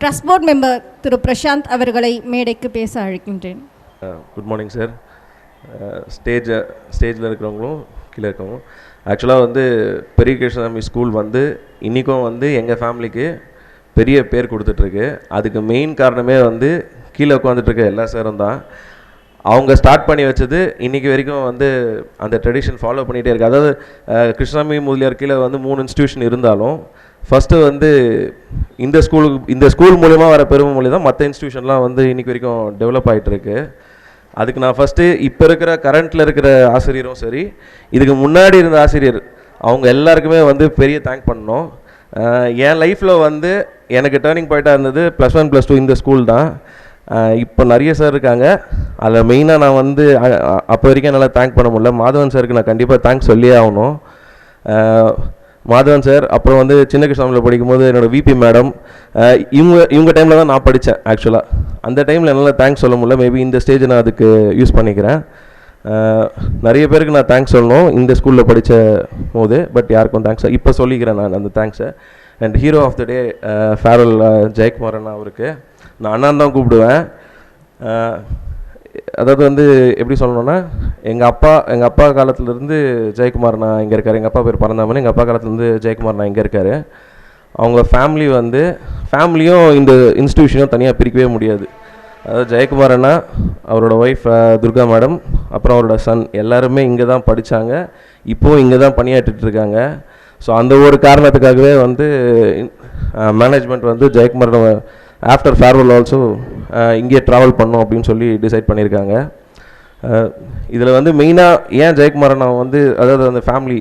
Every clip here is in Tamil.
ட்ரஸ்ட் போர்ட் மெம்பர் திரு பிரசாந்த் அவர்களை மேடைக்கு பேச அழைக்கின்றேன். குட் மார்னிங் சார் ஸ்டேஜ் ஸ்டேஜில் இருக்கிறவங்களும் கீழே இருக்கவங்களும். ஆக்சுவலாக வந்து பெரிய கிருஷ்ணசாமி ஸ்கூல் வந்து இன்றைக்கும் வந்து எங்கள் ஃபேமிலிக்கு பெரிய பேர் கொடுத்துட்ருக்கு. அதுக்கு மெயின் காரணமே வந்து கீழே உட்காந்துட்ருக்க எல்லா சாரும் தான். அவங்க ஸ்டார்ட் பண்ணி வச்சது இன்றைக்கி வரைக்கும் வந்து அந்த ட்ரெடிஷன் ஃபாலோ பண்ணிகிட்டே இருக்குது அதாவது uh, கிருஷ்ணசாமி முதலியார் கீழே வந்து மூணு இன்ஸ்டியூஷன் இருந்தாலும் ஃபஸ்ட்டு வந்து இந்த ஸ்கூலுக்கு இந்த ஸ்கூல் மூலிமா வர பெருமை மொழி தான் மற்ற இன்ஸ்டியூஷன்லாம் வந்து இன்றைக்கி வரைக்கும் டெவலப் ஆகிட்டுருக்கு அதுக்கு நான் ஃபஸ்ட்டு இப்போ இருக்கிற கரண்ட்டில் இருக்கிற ஆசிரியரும் சரி இதுக்கு முன்னாடி இருந்த ஆசிரியர் அவங்க எல்லாருக்குமே வந்து பெரிய தேங்க் பண்ணணும். என் லைஃப்பில் வந்து எனக்கு டேர்னிங் பாயிண்ட்டாக இருந்தது ப்ளஸ் ஒன் ப்ளஸ் டூ இந்த ஸ்கூல் தான். இப்போ நிறைய சார் இருக்காங்க. அதில் மெயினாக நான் வந்து அப்போ வரைக்கும் என்னால் தேங்க் பண்ண முடியல. மாதவன் சாருக்கு நான் கண்டிப்பாக தேங்க்ஸ் சொல்லியே ஆகணும். மாதவன் சார் அப்புறம் வந்து சின்ன கிருஷ்ணாமில் படிக்கும்போது என்னோட விபி மேடம் இவங்க இவங்க டைமில் தான் நான் படித்தேன் ஆக்சுவலாக அந்த டைமில் என்னால் தேங்க்ஸ் சொல்ல முடியல மேபி இந்த ஸ்டேஜ் நான் அதுக்கு யூஸ் பண்ணிக்கிறேன். நிறைய பேருக்கு நான் தேங்க்ஸ் சொல்லணும் இந்த ஸ்கூலில் படித்த போது பட் யாருக்கும் தேங்க்ஸ் இப்போ சொல்லிக்கிறேன் நான் அந்த தேங்க்ஸை and hero of the day farewell Jayakumar அண்ணா அவருக்கு. நான் அண்ணான் தான் கூப்பிடுவேன். அதாவது வந்து எப்படி சொல்லணும்னா எங்கள் அப்பா எங்கள் அப்பா காலத்துலேருந்து ஜெயக்குமார் நான் இங்கே இருக்கார். எங்கள் அப்பா பேர் பரந்தாமன் எங்கள் அப்பா காலத்துலேருந்து ஜெயக்குமார் நான் இங்கே இருக்கார். அவங்க ஃபேமிலி வந்து ஃபேமிலியும் இந்த இன்ஸ்டியூஷனும் தனியாக பிரிக்கவே முடியாது. அதாவது ஜெயக்குமார் அண்ணா அவரோட ஒய்ஃப் துர்கா மேடம் அப்புறம் அவரோட சன் எல்லாருமே இங்கே தான் படித்தாங்க இப்போவும் இங்கே தான் பணியாற்றிட்டு இருக்காங்க. ஸோ அந்த ஒரு காரணத்துக்காகவே வந்து மேனேஜ்மெண்ட் வந்து ஜெயக்குமாரோட ஆஃப்டர் ஃபேர்வெல் ஆல்சோ இங்கே ட்ராவல் பண்ணோம் அப்படின்னு சொல்லி டிசைட் பண்ணியிருக்காங்க. Uh, இதில் வந்து மெயினாக ஏன் ஜெயக்குமாரை நான் வந்து அதாவது அந்த ஃபேமிலி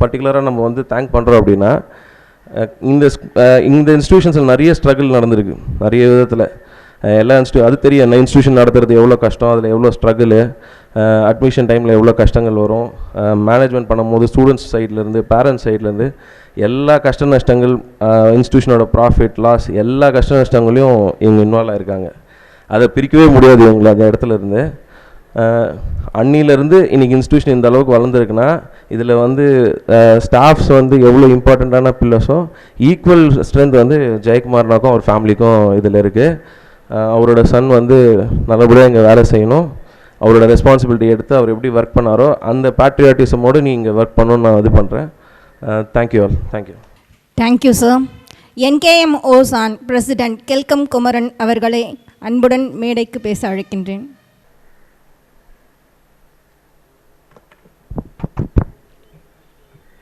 பர்டிகுலராக uh, நம்ம வந்து தேங்க் பண்ணுறோம் அப்படின்னா uh, இந்த இந்த இன்ஸ்டியூஷன்ஸில் நிறைய ஸ்ட்ரகிள் நடந்திருக்கு. நிறைய விதத்தில். எல்லா இன்ஸ்டியூ அது தெரியும் என்ன இன்ஸ்டியூஷன் நடத்துறது எவ்வளோ கஷ்டம் அதில் எவ்வளோ ஸ்ட்ரகிளு அட்மிஷன் டைமில் எவ்வளோ கஷ்டங்கள் வரும்? மேனேஜ்மெண்ட் பண்ணும்போது ஸ்டூடெண்ட்ஸ் சைட்லேருந்து பேரண்ட்ஸ் சைட்லேருந்து எல்லா கஷ்ட நஷ்டங்கள் இன்ஸ்டியூஷனோட ப்ராஃபிட் லாஸ் எல்லா கஷ்ட நஷ்டங்களையும் இவங்க இன்வால்வ் ஆகிருக்காங்க அதை பிரிக்கவே முடியாது இவங்களை அந்த இடத்துல இருந்து. அன்னியிலேருந்து இன்னைக்கு இன்ஸ்டியூஷன் இந்த அளவுக்கு வளர்ந்துருக்குன்னா இதில் வந்து ஸ்டாஃப்ஸ் வந்து எவ்வளோ இம்பார்ட்டண்ட்டான பில்லர்ஸோ ஈக்குவல் ஸ்ட்ரென்த் வந்து ஜெயக்குமார்னாக்கும் அவர் ஃபேமிலிக்கும் இதில் இருக்குது அவரோட சன் வந்து நல்லபடியாக இங்கே வேலை செய்யணும். அவரோட ரெஸ்பான்சிபிலிட்டி எடுத்து அவர் எப்படி ஒர்க் பண்ணாரோ அந்த பேட்ரியாட்டிசமோடு நீ இங்கே ஒர்க் பண்ணணும்னு நான் இது பண்ணுறேன் thank you all thank you thank you sir NKM ocean president கெல்கம் குமரன் அவர்களை அன்புடன் மேடைக்கு பேச அழைக்கின்றேன்.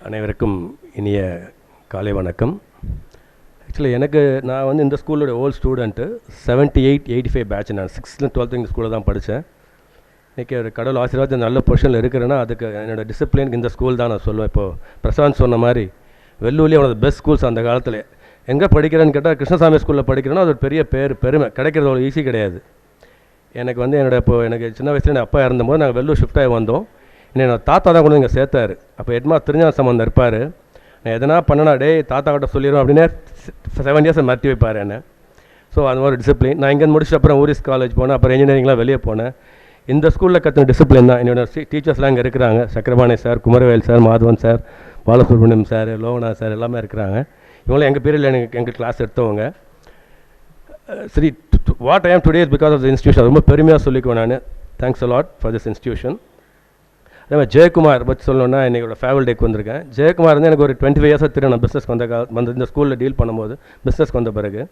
அனைவருக்கும் இனிய காலை வணக்கம். ஆக்சுவலி எனக்கு நான் வந்து இந்த ஸ்கூலோட old student seventy eight eighty five batch நான் சிக்ஸ்த்து டுவெல்த்து இந்த ஸ்கூலில் தான் படித்தேன் இன்றைக்கி ஒரு கடவுள் ஆசீர்வாதம் நல்ல பொசிஷனில் இருக்கிறேன்னா அதுக்கு என்னோடய டிசிப்ளினுக்கு இந்த ஸ்கூல் தான் நான் சொல்லுவேன். இப்போது பிரசாந்த் சொன்ன மாதிரி வெள்ளூர்லேயே அவனோட பெஸ்ட் ஸ்கூல்ஸ் அந்த காலத்தில். எங்கே படிக்கிறேன்னு கேட்டால் கிருஷ்ணசாமி ஸ்கூலில் படிக்கிறேன்னா அது ஒரு பெரிய பேர் பெருமை. கிடைக்கிறது அவ்வளோ ஈஸி கிடையாது. எனக்கு வந்து என்னோட இப்போ எனக்கு சின்ன வயசுல என் அப்பா இறந்தபோது நாங்கள் வெள்ளூர் ஷிஃப்ட் ஆகி வந்தோம். என்னோட தாத்தா தான் கொண்டு இங்கே சேர்த்தாரு. அப்போ எட்மா திருஞான சம்பந்தம் இருப்பார். நான் எதனா பண்ணனா டேய் தாத்தா கிட்ட சொல்லிடுவோம் அப்படின்னே செவன் இயர்ஸ் மாற்றி வைப்பார் என்ன. ஸோ அந்த மாதிரி டிசிப்ளின் நான் இங்கேருந்து முடிச்சுட்டு அப்புறம் ஊரிஸ் காலேஜ் போனேன். அப்புறம் இன்ஜினியரிங்லாம் வெளியே போனேன். இந்த ஸ்கூலில் கற்றுன டிசிப்ளின் தான். என்னோட டீச்சர்ஸ்லாம் இங்கே இருக்கிறாங்க. Chakrapani sir Kumaravel sir Madhavan sir Balasubramaniam sir Lokana sir எல்லாமே இருக்கிறாங்க. இவங்களும் எங்கள் பீரியடில் எனக்கு எங்கள் கிளாஸ் எடுத்தவங்க. சரி what I am today is because of the institution ரொம்ப பெருமையாக சொல்லிக்குவேன் நான். Thanks a lot for this institution அதே மாதிரி ஜெயக்குமார் பற்றி சொல்லணும்னா என்னோட ஃபேவல் டேக்கு வந்திருக்கேன். ஜெயக்குமார் வந்து எனக்கு ஒரு டுவெண்ட்டி ஃபைவ் இயர்ஸாக திரும்ப நான் பிஸ்னஸ்க்கு வந்த கால வந்து இந்த ஸ்கூலில் டீல் பண்ணும்போது பிஸ்னஸ்க்கு வந்த பிறகு.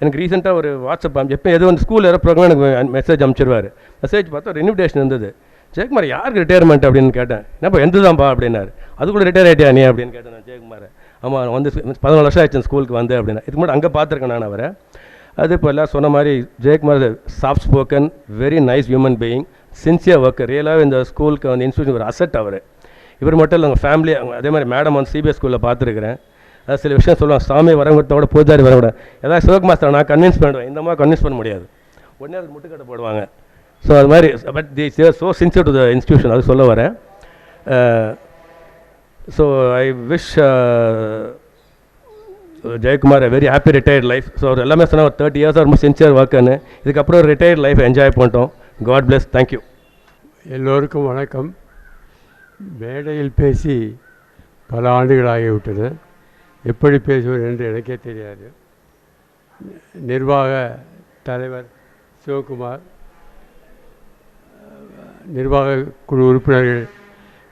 எனக்கு ரீசெண்டாக ஒரு வாட்ஸ்அப் அனுப்பி எப்போ எது வந்து ஸ்கூலில் ஏதோ ப்ரோக்ராம் எனக்கு மெசேஜ் அனுப்பிச்சிருவார். மெசேஜ் பார்த்தா ஒரு இன்விடேஷன் இருந்தது ஜெயக்குமார் யாருக்கு ரிட்டையர்மெண்ட் அப்படின்னு கேட்டேன். என்னப்பா எந்ததான்ப்பா தான்ப்பா அப்படின்னாரு கூட ரிட்டையர் ஆகிட்டியா நீ அப்படின்னு கேட்டேன் நான் ஜெயக்குமார். ஆமாம் வந்து பதினாலு வருஷம் ஆயிடுச்சு ஸ்கூலுக்கு வந்து அப்படின்னா. இதுக்கு முன்னாடி அங்கே பார்த்துருக்கேன் நான் அவரை. அது இப்போ எல்லாம் சொன்ன மாதிரி Jayakumar soft spoken very nice human being sincere worker ரியலாகவே இந்த ஸ்கூலுக்கு வந்து இன்ஸ்டியூஷன் ஒரு அசட் அவர். இவர் மட்டும் இல்லை அவங்க ஃபேமிலி அதே மாதிரி மேடம் வந்து சிபிஎஸ் ஸ்கூலில் பார்த்துருக்குறேன். அது சில விஷயம் சொல்லுவாங்க சாமி வரவங்கத்தோட பூஜாரி வரவிட ஏதாவது சிவகுமார் நான் கன்வின்ஸ் பண்ணுவேன் இந்த மாதிரி கன்வின்ஸ் பண்ண முடியாது. உடனே அது முட்டுக்கட்டை போடுவாங்க. ஸோ அது மாதிரி but the they're so sincere to the institution அது சொல்ல வரேன். So I wish Jayakumar very happy retired life so அவர் எல்லாமே சொன்னால் ஒரு தேர்ட்டி இயர்ஸ் ரொம்ப சின்சியர் ஒர்க்குன்னு இதுக்கப்புறம் ஒரு ரிட்டையர்ட் லைஃப் என்ஜாய் பண்ணிட்டோம். காட் பிளஸ் தேங்க்யூ எல்லோருக்கும் வணக்கம். மேடையில் பேசி பல ஆண்டுகளாகிவிட்டது எப்படி பேசுவது என்று எனக்கே தெரியாது. நிர்வாக தலைவர் சிவகுமார் நிர்வாக குழு உறுப்பினர்கள்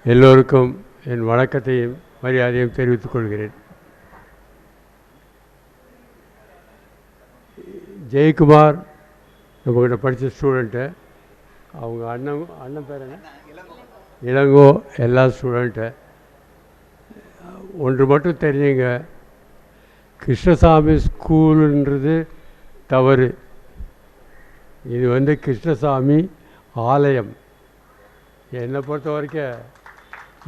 எல்லோருக்கும் என் வணக்கத்தையும் மரியாதையும் தெரிவித்துக் கொள்கிறேன். ஜெயக்குமார் உங்கள்கிட்ட படித்த ஸ்டூடெண்ட்டு அவங்க அண்ணன் அண்ணன் பேர் என்ன? இளங்கோ. எல்லா ஸ்டூடெண்ட்டு ஒன்று மட்டும் தெரியுங்க. கிருஷ்ணசாமி ஸ்கூலுன்றது தவறு. இது வந்து கிருஷ்ணசாமி ஆலயம். என்னை பொறுத்த வரைக்கும்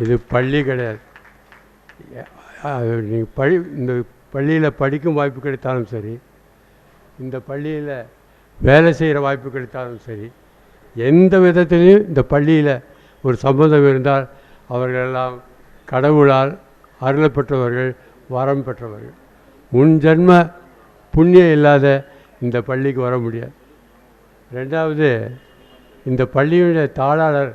இது பள்ளி கிடையாது. நீங்கள் பள்ளி இந்த பள்ளியில் படிக்கும் வாய்ப்பு கிடைத்தாலும் சரி இந்த பள்ளியில் வேலை செய்கிற வாய்ப்பு கிடைத்தாலும் சரி எந்த விதத்திலையும் இந்த பள்ளியில் ஒரு சம்பந்தம் இருந்தால் அவர்களெல்லாம் கடவுளால் அருளப் பெற்றவர்கள் வரம் பெற்றவர்கள். முன் ஜென்ம புண்ணியம் இல்லாத இந்த பள்ளிக்கு வர முடியாது. ரெண்டாவது இந்த பள்ளியுடைய தாளாளர்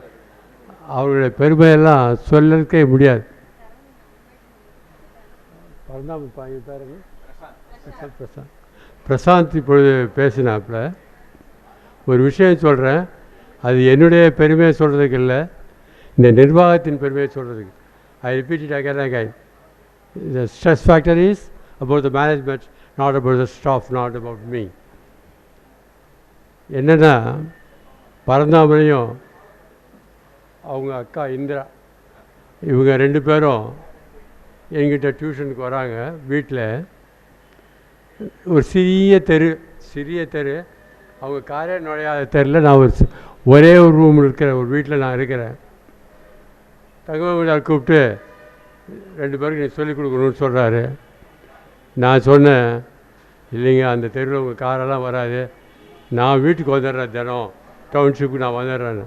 அவருடைய பெருமையெல்லாம் சொல்லவே முடியாது. பரந்தாம பையன் பிரசாந்த். பிரசாந்த். பிரசாந்த் இப்பொழுது பேசினாப்புல ஒரு விஷயம் சொல்கிறேன் அது என்னுடைய பெருமையை சொல்கிறதுக்கு இல்லை இந்த நிர்வாகத்தின் பெருமையை சொல்கிறதுக்கு I repeat it again and again. the stress factor is about the management not about the staff not about me. என்னென்னா பரந்தாமலையும் அவங்க அக்கா இந்திரா இவங்க ரெண்டு பேரும் என்கிட்ட டியூஷனுக்கு வராங்க வீட்டில் ஒரு சிறிய தெரு சிறிய தெரு. அவங்க காரே நுழையாத தெருவில் நான் ஒரு ஒரே ஒரு ரூம் இருக்கிற ஒரு வீட்டில் நான் இருக்கிறேன். தகவல் கூப்பிட்டு ரெண்டு பேருக்கு நீ சொல்லிக் கொடுக்கணும்னு சொல்கிறாரு நான் சொன்னேன் இல்லைங்க அந்த தெருவில் உங்கள் காரெல்லாம் வராது. நான் வீட்டுக்கு வந்துடுறேன் தினம். டவுன்ஷிப்புக்கு நான் வந்துடுறேன்னு.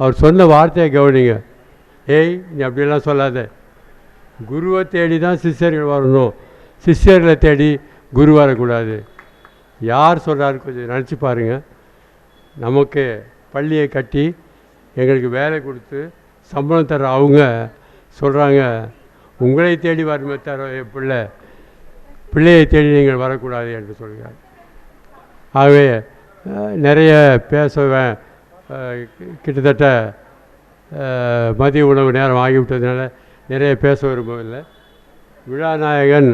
அவர் சொன்ன வார்த்தையை கவனிங்க. ஏய் நீ அப்படியெல்லாம் சொல்லாத. குருவை தேடி தான் சிஷ்யர்கள் வரணும். சிஷ்யர்களை தேடி குரு வரக்கூடாது. யார் சொல்கிறாரு கொஞ்சம் நினச்சி பாருங்கள் நமக்கு பள்ளியை கட்டி எங்களுக்கு வேலை கொடுத்து சம்பளம் தர அவங்க சொல்கிறாங்க உங்களை தேடி வருமே தர பிள்ளை பிள்ளையை தேடி நீங்கள் வரக்கூடாது என்று சொல்கிறார். ஆகவே நிறைய பேசுவேன். கிட்டத்தட்ட மதிய உணவு நேரம் ஆகிவிட்டதுனால நிறைய பேச விரும்பவில்லை. விழாநாயகன்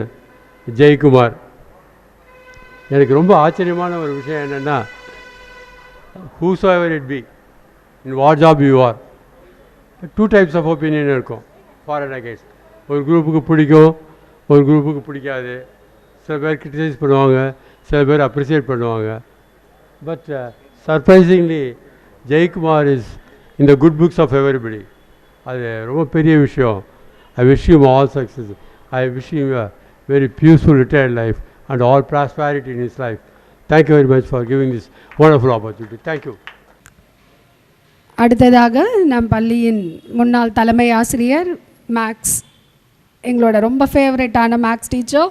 ஜெயக்குமார். எனக்கு ரொம்ப ஆச்சரியமான ஒரு விஷயம் என்னென்னா whose ever it be in WhatsApp you are two types of opinion இருக்கும் ஃபார் அண்ட் அகேன்ஸ்ட் ஒரு குரூப்புக்கு பிடிக்கும் ஒரு குரூப்புக்கு பிடிக்காது சில பேர் கிரிட்டிசைஸ் பண்ணுவாங்க சில பேர் அப்ரிசியேட் பண்ணுவாங்க. பட் சர்ப்ரைசிங்லி ஜெயக்குமார் இஸ் இந்த குட் புக்ஸ் ஆஃப் எவரிபடி அது ரொம்ப பெரிய விஷயம். I wish you all success I wish you very peaceful retired life and all prosperity in his life thank you very much for giving this wonderful opportunity thank you அடுத்ததாக நம் பள்ளியின் முன்னாள் தலைமை ஆசிரியர் மேக்ஸ் எங்களோட ரொம்ப ஃபேவரட்டான maths teacher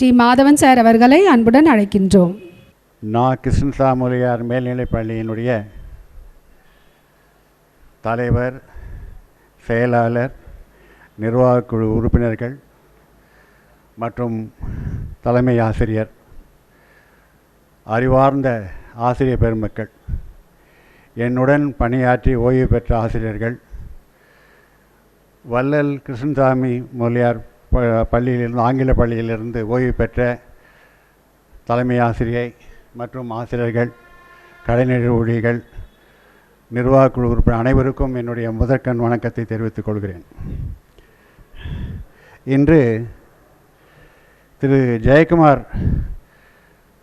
T Madhavan sir அவர்களை அன்புடன் அழைக்கின்றோம். நான் கிருஷ்ணசாமுலியார் மேல்நிலைப் பள்ளியினுடைய தலைவர் செயலாளர் நிர்வாகக்குழு உறுப்பினர்கள் மற்றும் தலைமை ஆசிரியர் அறிவார்ந்த ஆசிரியர் பெருமக்கள். என்னுடன் பணியாற்றி ஓய்வு பெற்ற ஆசிரியர்கள் வள்ளல் கிருஷ்ணசாமி முதலியார் ப- பள்ளியிலிருந்து ஆங்கில பள்ளியிலிருந்து ஓய்வு பெற்ற தலைமை ஆசிரியை மற்றும் ஆசிரியர்கள் கலைஞர் ஊழியர்கள் நிர்வாகக்குழு உறுப்பினர் அனைவருக்கும் என்னுடைய முதற்கண் வணக்கத்தை தெரிவித்துக் கொள்கிறேன். இன்று திரு ஜெயக்குமார்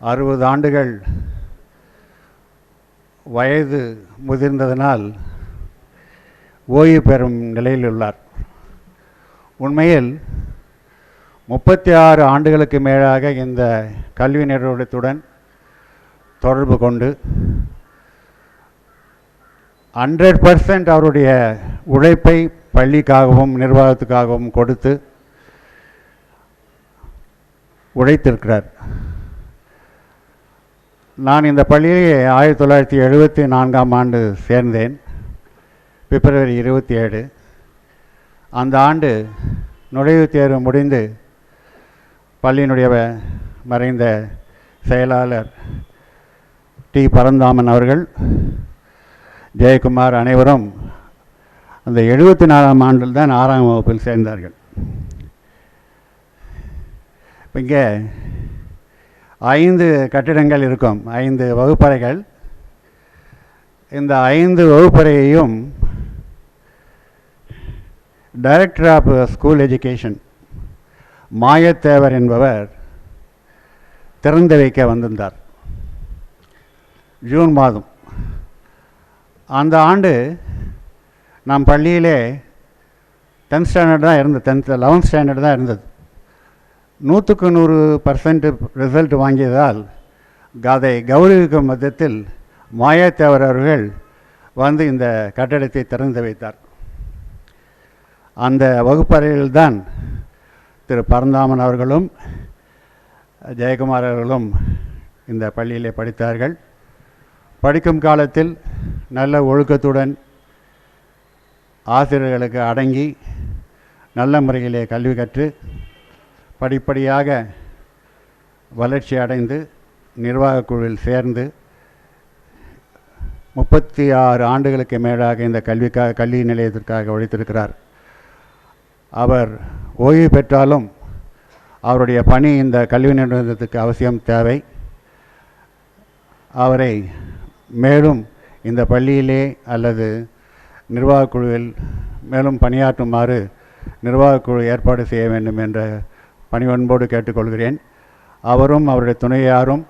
அறுபது ஆண்டுகள் வயது முதிர்ந்ததனால் ஓய்வு பெறும் நிலையில் உள்ளார். உண்மையில் முப்பத்தி ஆறு ஆண்டுகளுக்கு மேலாக இந்த கல்வி நிறுவனத்துடன் தொடர்பு கொண்டு ஹண்ட்ரட் பர்சன்ட் அவருடைய உழைப்பை பள்ளிக்காகவும் நிர்வாகத்துக்காகவும் கொடுத்து உழைத்திருக்கிறார். நான் இந்த பள்ளியை ஆயிரத்தி தொள்ளாயிரத்தி எழுபத்தி நான்காம் ஆண்டு சேர்ந்தேன் பிப்ரவரி இருபத்தி ஏழு. அந்த ஆண்டு நுழைவுத் தேர்வு முடிந்து பள்ளியினுடைய மறைந்த செயலாளர் டி. பரந்தாமன் அவர்கள் ஜெயக்குமார் அனைவரும் அந்த எழுபத்தி நாலாம் ஆண்டில் தான் ஆறாம் வகுப்பில் சேர்ந்தார்கள். இப்போ இங்கே ஐந்து கட்டிடங்கள் இருக்கும். ஐந்து வகுப்பறைகள். இந்த ஐந்து வகுப்பறையையும் director of school education Mayathevar என்பவர் திறந்து வைக்க வந்திருந்தார். ஜூன் மாதம். அந்த ஆண்டு நம் பள்ளியிலே டென்த் ஸ்டாண்டர்ட் தான் இருந்தது. டென்த் லெவன்த் ஸ்டாண்டர்ட் தான் இருந்தது. நூற்றுக்கு நூறு பர்சன்ட் ரிசல்ட் வாங்கியதால் அதை கௌரவிக்கும் மத்தியத்தில் மாயாத்தேவர் அவர்கள் வந்து இந்த கட்டடத்தை திறந்து வைத்தார். அந்த வகுப்பறையில்தான் திரு பரந்தாமன் அவர்களும் ஜெயக்குமார் அவர்களும் இந்த பள்ளியிலே படித்தார்கள். படிக்கும் காலத்தில் நல்ல ஒழுக்கத்துடன் ஆசிரியர்களுக்கு அடங்கி நல்ல முறையிலே கல்வி கற்று படிப்படியாக வளர்ச்சி அடைந்து நிர்வாகக் குழுவில் சேர்ந்து முப்பத்தி ஆறு ஆண்டுகளுக்கு மேலாக இந்த கல்விக்காக கல்வி நிலையத்திற்காக உழைத்திருக்கிறார் அவர் ஓய்வு பெற்றாலும் அவருடைய பணி இந்த கல்வி நிறுவனத்துக்கு அவசியம் தேவை. அவரை மேலும் இந்த பள்ளியிலே அல்லது நிர்வாகக் குழுவில் மேலும் பணியாற்றுமாறு நிர்வாகக் குழு ஏற்பாடு செய்ய வேண்டும் என்ற பணிவன்போடு கேட்டுக்கொள்கிறேன். அவரும் அவருடைய துணையாரும்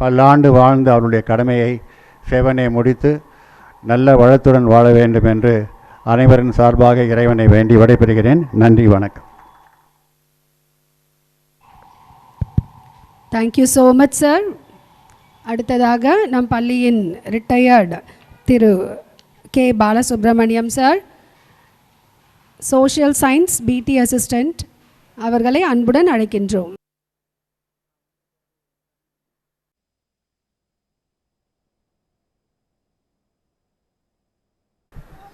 பல்லாண்டு வாழ்ந்து அவருடைய கடமையை சேவனை முடித்து நல்ல வளத்துடன் வாழ வேண்டும் என்று அனைவரின் சார்பாக இறைவனை வேண்டி விடைபெறுகிறேன். நன்றி வணக்கம். தேங்க்யூ ஸோ மச் சார் அடுத்ததாக நம் பள்ளியின் ரிட்டையர்டு திரு K. Balasubramaniam sir social science BT assistant அவர்களை அன்புடன் அழைக்கின்றோம்.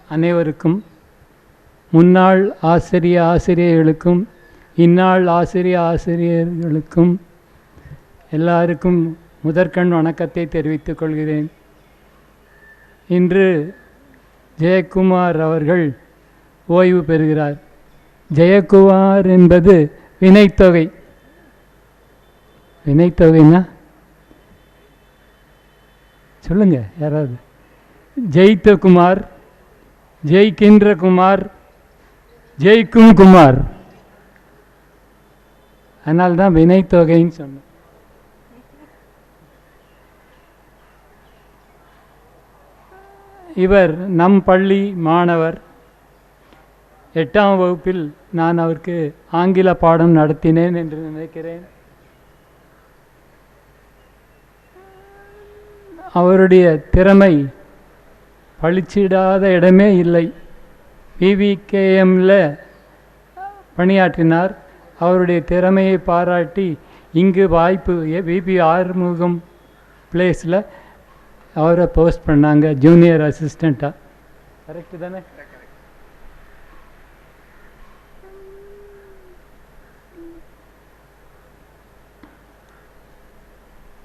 அனைவருக்கும் முன்னாள் ஆசிரிய ஆசிரியர்களுக்கும் இந்நாள் ஆசிரிய ஆசிரியர்களுக்கும் எல்லாருக்கும் முதற்கண் வணக்கத்தை தெரிவித்துக் கொள்கிறேன். இன்று ஜெயக்குமார் அவர்கள் ஓய்வு பெறுகிறார். ஜெயக்குமார் என்பது வினைத்தொகை. வினைத்தொகைன்னா? சொல்லுங்க யாராவது. ஜெயித்த குமார் ஜெயிக்கின்ற குமார் ஜெயிக்கும் குமார் அதனால்தான் வினைத்தொகைன்னு சொன்னேன். இவர் நம் பள்ளி மாணவர். எட்டாம் வகுப்பில் நான் அவருக்கு ஆங்கில பாடம் நடத்தினேன் என்று நினைக்கிறேன். அவருடைய திறமை பளிச்சிடாத இடமே இல்லை. பிவிகேஎம்மில் பணியாற்றினார். அவருடைய திறமையை பாராட்டி இங்கு வாய்ப்பு பிபி ஆறுமுகம் பிளேஸில் அவரை போஸ்ட் பண்ணாங்க ஜூனியர் அசிஸ்டண்ட்டாக கரெக்டு தானே?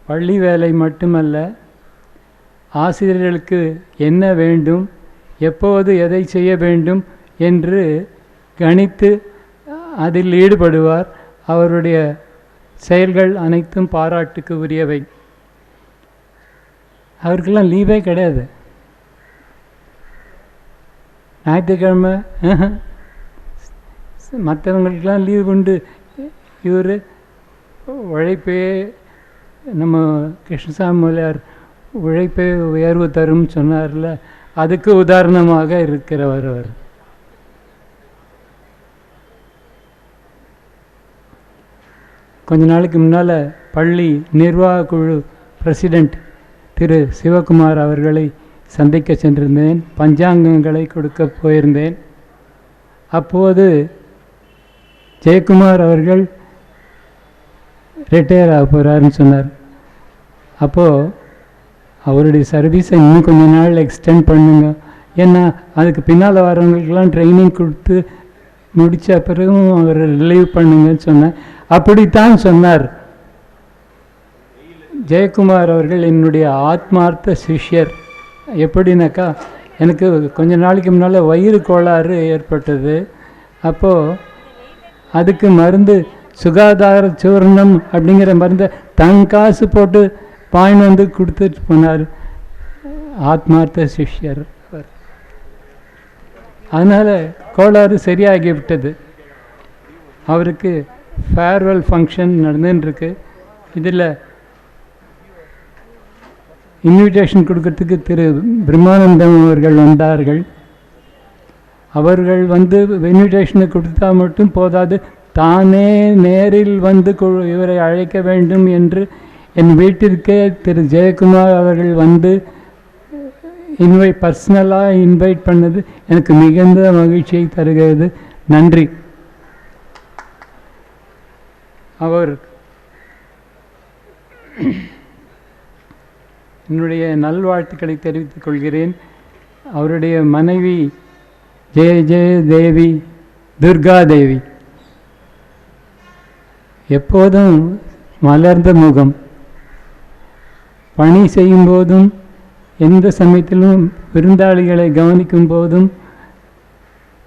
பள்ளி வேலை மட்டுமல்ல ஆசிரியர்களுக்கு என்ன வேண்டும் எப்போது எதை செய்ய வேண்டும் என்று கணித்து அதில் ஈடுபடுவார். அவருடைய செயல்கள் அனைத்தும் பாராட்டுக்கு உரியவை. அவருக்கெல்லாம் லீவே கிடையாது. ஞாயிற்றுக்கிழமை மற்றவங்களுக்கெல்லாம் லீவ் உண்டு. இவர் உழைப்பே நம்ம கிருஷ்ணசாமி முதலியார் உழைப்பே உயர்வு தரும் சொன்னார்ல அதுக்கு உதாரணமாக இருக்கிறவர் அவர். கொஞ்ச நாளைக்கு முன்னால் பள்ளி நிர்வாக குழு பிரசிடெண்ட் திரு சிவகுமார் அவர்களை சந்திக்க சென்றிருந்தேன் பஞ்சாங்கங்களை கொடுக்க போயிருந்தேன். அப்போது ஜெயக்குமார் அவர்கள் ரிட்டையர் ஆக போகிறாருன்னு சொன்னார். அப்போது அவருடைய சர்வீஸை இன்னும் கொஞ்ச நாள் எக்ஸ்டெண்ட் பண்ணுங்க. ஏன்னா அதுக்கு பின்னால் வரவங்களுக்கெல்லாம் ட்ரைனிங் கொடுத்து முடித்த பிறகும் அவரை ரிலீவ் பண்ணுங்கன்னு சொன்னேன். அப்படித்தான் சொன்னார். ஜெயக்குமார் அவர்கள் என்னுடைய ஆத்மார்த்த சிஷ்யர். எப்படின்னாக்கா எனக்கு கொஞ்ச நாளைக்கு முன்னால் வயிறு கோளாறு ஏற்பட்டது. அப்போது அதுக்கு மருந்து சுகாதார சூர்ணம் அப்படிங்கிற மருந்தை தன் காசு போட்டு பாயின் வந்து கொடுத்துட்டு போனார். ஆத்மார்த்த சிஷ்யர் அவர். அதனால் கோளாறு சரியாகி விட்டது. அவருக்கு ஃபேர்வெல் ஃபங்க்ஷன் நடந்துட்டுருக்கு இதில் இன்விடேஷன் கொடுக்கறதுக்கு திரு பிரம்மானந்தம் அவர்கள் வந்தார்கள். அவர்கள் வந்து இன்விடேஷனை கொடுத்தா மட்டும் போதாது தானே நேரில் வந்து இவரை அழைக்க வேண்டும் என்று என் வீட்டிற்கே திரு. ஜெயக்குமார் அவர்கள் வந்து இன்வைட் பர்சனலாக இன்வைட் பண்ணது எனக்கு மிகுந்த மகிழ்ச்சியை தருகிறது. நன்றி. அவர் என்னுடைய நல்வாழ்த்துக்களை தெரிவித்துக் கொள்கிறேன். அவருடைய மனைவி ஜெய ஜெய தேவி துர்கா தேவி எப்போதும் மலர்ந்த முகம். பணி செய்யும் போதும் எந்த சமயத்திலும் விருந்தாளிகளை கவனிக்கும் போதும்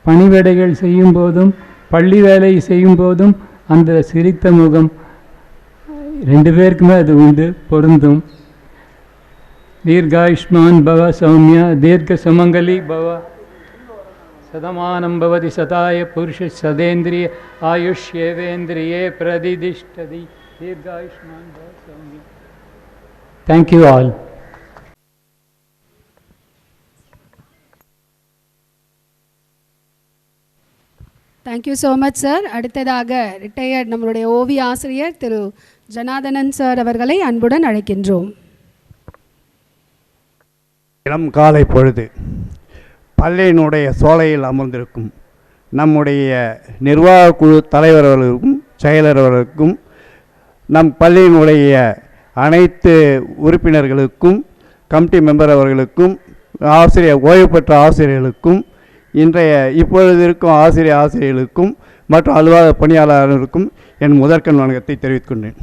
பணிவிடைகள் செய்யும் போதும் பள்ளி வேலை செய்யும் போதும் அந்த சிரித்த முகம் ரெண்டு பேருக்குமே அது உண்டு பொருந்தும். தீர்காயுஷ்மான் பவ சௌமியா தீர்க்க சுமங்கலி பவா சதமானம் பவதி சதாய புருஷ சதேந்திரிய ஆயுஷ்யேவேந்திரியே பிரதிதிஷ்டதி தீர்காயுஷ்மான் thank you all thank you much sir அடுத்ததாக ரிட்டையர்ட் நம்மளுடைய ஓவிய ஆசிரியர் திரு ஜனாதனன் சார் அவர்களை அன்புடன் அழைக்கின்றோம். காலை பொழுது பள்ளியினுடைய சோலையில் அமர்ந்திருக்கும் நம்முடைய நிர்வாக குழு தலைவர்களுக்கும் அவர்களுக்கும் நம் பள்ளியினுடைய அனைத்து உறுப்பினர்களுக்கும் கமிட்டி மெம்பர் அவர்களுக்கும் ஆசிரியர் ஓய்வு பெற்ற ஆசிரியர்களுக்கும் இன்றைய இப்பொழுது இருக்கும் ஆசிரியர் ஆசிரியர்களுக்கும் மற்றும் அலுவலக பணியாளர்களுக்கும் என் முதற்கண் வணக்கத்தை தெரிவித்துக்கொண்டேன்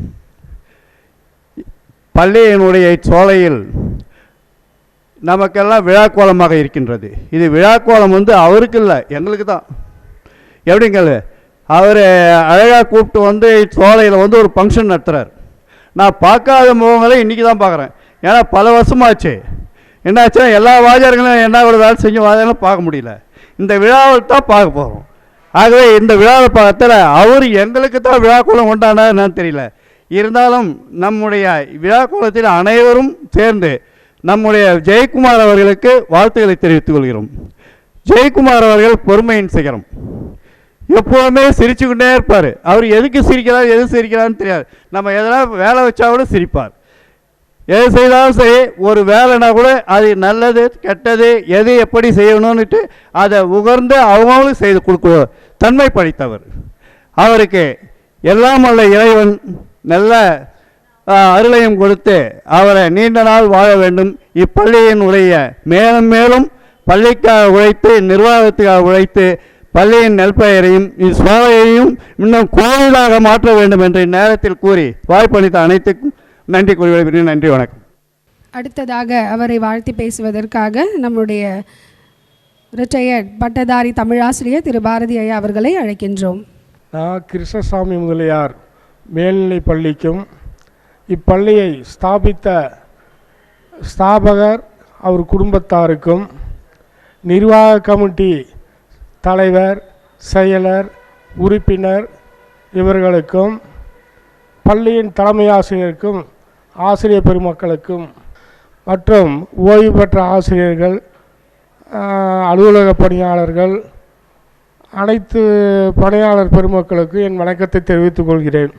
பள்ளியினுடைய சோலையில் நமக்கெல்லாம் விழாக்கோலமாக இருக்கின்றது. இது விழாக்கோலம் வந்து அவருக்கு இல்லை எங்களுக்கு தான் எப்படிங்கள் அவர் அழகாக கூப்பிட்டு வந்து சோலையில் வந்து ஒரு ஃபங்க்ஷன் நடத்துகிறார் நான் பார்க்காத முகங்களை இன்றைக்கி தான் பார்க்குறேன். ஏன்னா பல வருஷமாச்சு. என்னாச்சுன்னா எல்லா வாஜர்களும் என்ன ஒரு வேலை செஞ்ச வாஜர்களும் பார்க்க முடியல. இந்த விழாவில் தான் பார்க்க போகிறோம் ஆகவே இந்த விழாவை பார்க்கத்தில் அவர் எங்களுக்கு தான் விழாக்கோலம் உண்டானா என்னன்னு தெரியல. இருந்தாலும் நம்முடைய விழாக்கோலத்தில் அனைவரும் சேர்ந்து நம்முடைய ஜெயக்குமார் அவர்களுக்கு வாழ்த்துக்களை தெரிவித்துக் கொள்கிறோம். ஜெயக்குமார் அவர்கள் பொறுமையின் சிகரம். எப்போதுமே சிரிச்சுக்கிட்டே இருப்பார். அவர் எதுக்கு சிரிக்கிறார் எது சிரிக்கிறான்னு தெரியாது. நம்ம எதனா வேலை வச்சா கூட சிரிப்பார். எது செய்தாலும் சரி ஒரு வேலைனா கூட அது நல்லது கெட்டது எது எப்படி செய்யணும்னுட்டு அதை உகர்ந்து அவங்களும் செய்து கொடுக்க தன்மை படைத்தவர் அவருக்கு எல்லாம் உள்ள இறைவன் நல்ல அருளையும் கொடுத்து அவரை நீண்ட நாள் வாழ வேண்டும். இப்பள்ளியின் உடைய மேலும் மேலும் பள்ளிக்காக உழைத்து நிர்வாகத்துக்காக உழைத்து பள்ளியின் நெல்பெயரையும் இச்சோலையையும் இன்னும் கோவிலாக மாற்ற வேண்டும் என்று இந்நேரத்தில் கூறி வாய்ப்பளித்த அனைத்துக்கும் நன்றி கூறி. நன்றி வணக்கம். அடுத்ததாக அவரை வாழ்த்தி பேசுவதற்காக நம்முடைய ரிட்டையர்ட் பட்டதாரி தமிழாசிரியர் திரு பாரதி ஐயா அவர்களை அழைக்கின்றோம். நான் கிருஷ்ணசாமி முதலியார் மேல்நிலைப் பள்ளிக்கும் இப்பள்ளியை ஸ்தாபித்த ஸ்தாபகர் அவர் குடும்பத்தாருக்கும் நிர்வாக கமிட்டி தலைவர் செயலர் உறுப்பினர் இவர்களுக்கும் பள்ளியின் தலைமை ஆசிரியருக்கும் ஆசிரியர் பெருமக்களுக்கும் மற்றும் ஓய்வு பெற்ற ஆசிரியர்கள் அலுவலக பணியாளர்கள் அனைத்து பணியாளர் பெருமக்களுக்கு என் வணக்கத்தை தெரிவித்துக் கொள்கிறேன்.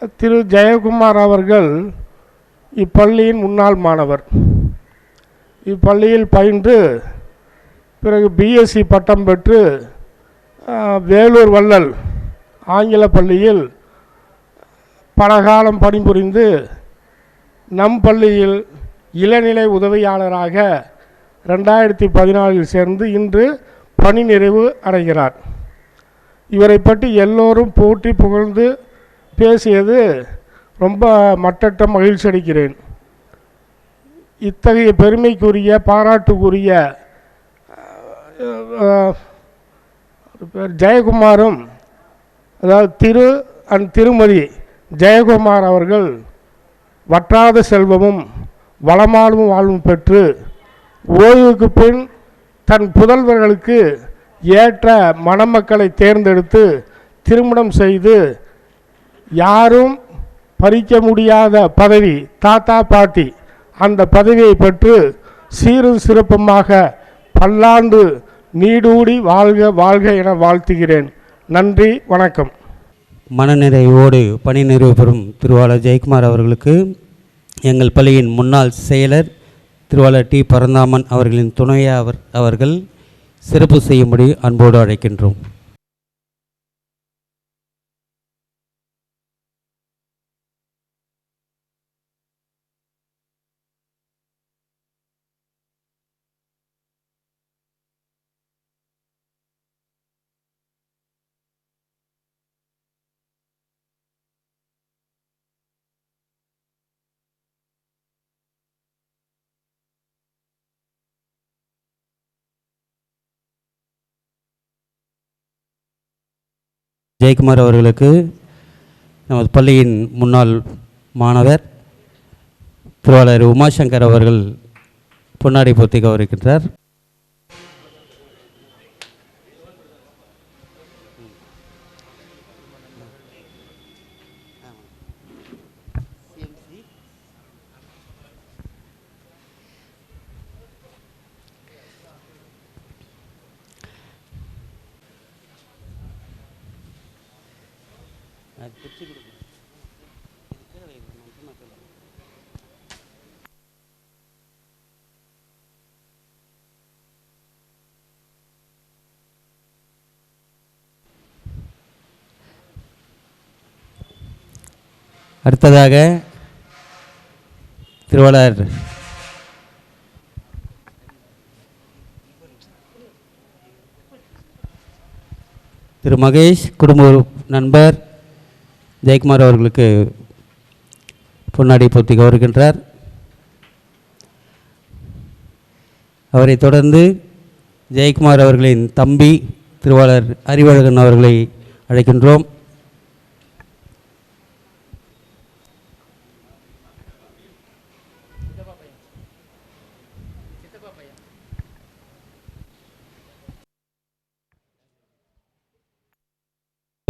திரு ஜெயக்குமார் அவர்கள் இப்பள்ளியின் முன்னாள் மாணவர். இப்பள்ளியில் பயின்று பிறகு பிஎஸ்சி பட்டம் பெற்று வேலூர் வள்ளல் ஆங்கில பள்ளியில் பலகாலம் பணிபுரிந்து நம் பள்ளியில் இளநிலை உதவியாளராக ரெண்டாயிரத்தி பதினாலில் சேர்ந்து இன்று பணி நிறைவு அடைகிறார். இவரை பற்றி எல்லோரும் போற்றி புகழ்ந்து பேசியது ரொம்ப மட்டற்ற மகிழ்ச்சி அடிக்கிறேன் இத்தகைய பெருமைக்குரிய பாராட்டுக்குரிய பேர் ஜெயக்குமாரும் அதாவது திரு அண்ட் திருமதி ஜெயக்குமார் அவர்கள் வற்றாத செல்வமும் வளமாலும் வாழ்வும் பெற்று ஓய்வுக்கு பின் தன் புதல்வர்களுக்கு ஏற்ற மணமக்களை தேர்ந்தெடுத்து திருமணம் செய்து யாரும் பறிக்க முடியாத பதவி தாத்தா பாட்டி அந்த பதவியை பெற்று சீரும் சிறப்புமாக பல்லாண்டு நீடூடி வாழ்க வாழ்க என வாழ்த்துகிறேன். நன்றி வணக்கம். மனநிறைவோடு பணி நிறைவு பெறும் திருவாளர் ஜெயக்குமார் அவர்களுக்கு எங்கள் பள்ளியின் முன்னாள் செயலர் திருவாளர் டி. பரந்தாமன் அவர்களின் துணையாவர் அவர்கள் சிறப்பு செய்யும்படி அன்போடு அழைக்கின்றோம். ஜெயக்குமார் அவர்களுக்கு நமது பள்ளியின் முன்னாள் மாணவர் திருவாளர் உமாசங்கர் அவர்கள் பொன்னாடை போர்த்தி கௌரவிக்கின்றார். அடுத்ததாக திருவாளர் திரு மகேஷ் குடும்ப நண்பர் ஜெயக்குமார் அவர்களுக்கு பொன்னாடை போர்த்தி கௌரவிக்கின்றார். அவரைத் தொடர்ந்து ஜெயக்குமார் அவர்களின் தம்பி திருவாளர் அறிவழகன் அவர்களை அழைக்கின்றோம்.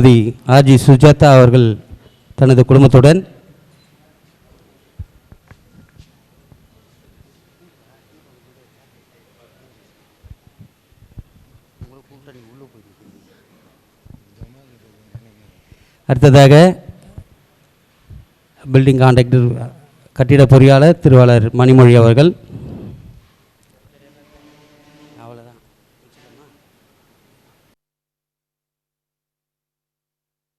திருமதி ஆர்ஜி சுஜாதா அவர்கள் தனது குடும்பத்துடன் அடுத்ததாக பில்டிங் கான்ட்ராக்டர் கட்டிட பொறியாளர் திருவாளர் மணிமொழி அவர்கள்.